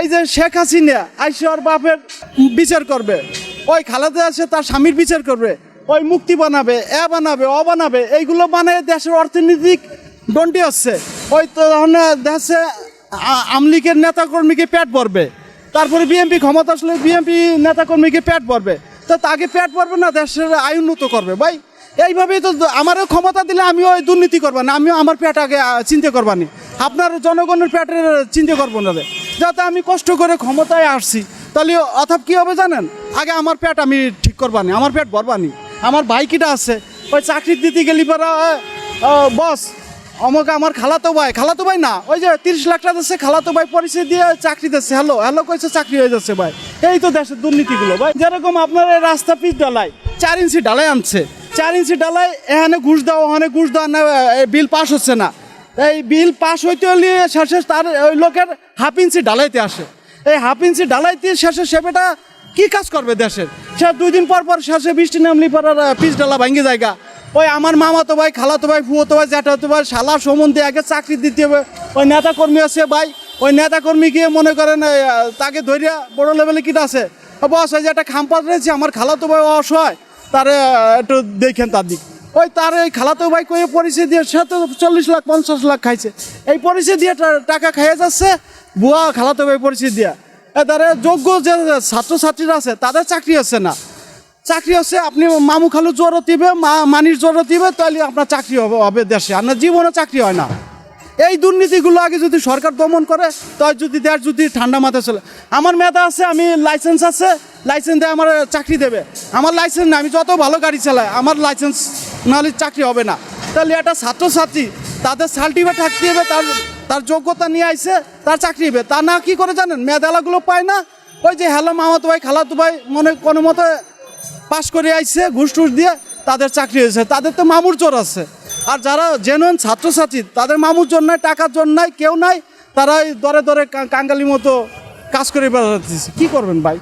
এই যে শেখ হাসিনা আইসে ওর বাপের বিচার করবে। ওই খালাদে আছে, তার স্বামীর বিচার করবে। ওই মুক্তি বানাবে, এ বানাবে অ বানাবে, এইগুলো বানায় দেশের অর্থনৈতিক দণ্ডি হচ্ছে। ওই তখন দেশে আমলিগের নেতাকর্মীকে পেট ভরবে। তারপরে বিএনপি ক্ষমতা আসলে বিএনপি নেতাকর্মীকে পেট ভরবে। তো তাকে পেট ভরবে না, দেশের আয় উন্নত করবে। ভাই, এইভাবেই তো আমারও ক্ষমতা দিলে আমিও ওই দুর্নীতি করব না, আমিও আমার পেট আগে চিন্তা করবানি। আপনার জনগণের পেটের চিন্তা করব না রে। যাতে আমি কষ্ট করে ক্ষমতায় আসছি। তাহলে অথাপ কী হবে জানেন? আগে আমার পেট আমি ঠিক করবানি, আমার পেট ভরবানি। আমার ভাইকিটা আছে, ওই চাকরি দিতে গেলি পরে বস, অমুক আমার খালাতো ভাই খালাতো ভাই না, ওই যে তিরিশ লাখ টাকা দিচ্ছে খালাতো ভাই পরিচয় দিয়ে চাকরি দিচ্ছে হ্যালো হ্যালো কইছে চাকরি হয়ে যাচ্ছে ভাই। এই তো দেশের দুর্নীতিগুলো ভাই। যেরকম আপনার রাস্তা পিচ ডালাই চার ইঞ্চি ডালাই আনছে। চার ইঞ্চি ডালাই এখানে ঘুষ দাও, ওখানে ঘুষ দাও, না বিল পাস হচ্ছে না। এই বিল পাস হইতে হলে শেষে তার ওই লোকের হাফ ইঞ্চি ডালাইতে আসে। এই হাফ ইঞ্চি ডালাইতে শেষে সেবেটা কি কাজ করবে দেশের? সে দুই দিন পর পর শেষে বৃষ্টি নামলি পর আর পিচ ডালা ভাঙ্গে জায়গা। ওই আমার মামাতো ভাই, খালাতো ভাই, ফুয়োতো ভাই, জ্যাঠাতো ভাই, শালা সম্বন্ধে আগে চাকরি দিতে হবে। ওই নেতা কর্মী আছে ভাই। ওই নেতা কর্মী গিয়ে মনে করেন তাকে ধরিয়া বড় লেভেলে কিটা আছে। বস ওই যে একটা খাম্পাত রয়েছে, আমার খালাতো ভাই অসহায়। তারে একটু দেখেন তার দিক। ওই তার এই খালাতো ভাই কয়ে পরিচয় দিয়ে, সে তো চল্লিশ লাখ, পঞ্চাশ লাখ খাইছে। এই পরিচয় দিয়ে টাকা খাইয়ে যাচ্ছে। বুয়া খালাতো ভাই পরিচিত দিয়া। তারা যোগ্য যে ছাত্রছাত্রীরা আছে, তাদের চাকরি হচ্ছে না। চাকরি হচ্ছে, আপনি মামু খালু জোরও দিবে, মা, মানির জোরও দিবে তাহলে আপনার চাকরি হবে হবে দেশে। আপনার জীবনে চাকরি হয় না। এই দুর্নীতিগুলো আগে যদি সরকার দমন করে, তাই যদি দেশ যদি ঠান্ডা মাথায় চলে। আমার মেধা আছে, আমি লাইসেন্স আছে, লাইসেন্স দিয়ে আমার চাকরি দেবে। আমার লাইসেন্স না আমি যত ভালো গাড়ি চালাই, আমার লাইসেন্স নাহলে চাকরি হবে না। তাহলে একটা ছাত্রছাত্রী তাদের সার্টিফিকেট থাকতে হবে, তার তার যোগ্যতা নিয়ে আইছে, তার চাকরি হবে। তা না কি করে জানেন? মেধালাগুলো পায় না। ওই যে হ্যালো মামাতো ভাই, খালাতো ভাই মনে, কোনো মতে পাশ করে আইছে, ঘুষ টুস দিয়ে তাদের চাকরি হয়েছে। তাদের তো মামুর জোর আছে। আর যারা জেনুইন ছাত্রছাত্রী, তাদের মামুর জন্য নাই, টাকার জন্য নাই, কেউ নাই তারা দরে দরে কাঙ্গালির মতো কাজ করে বেড়াচ্ছে। কি করবেন ভাই?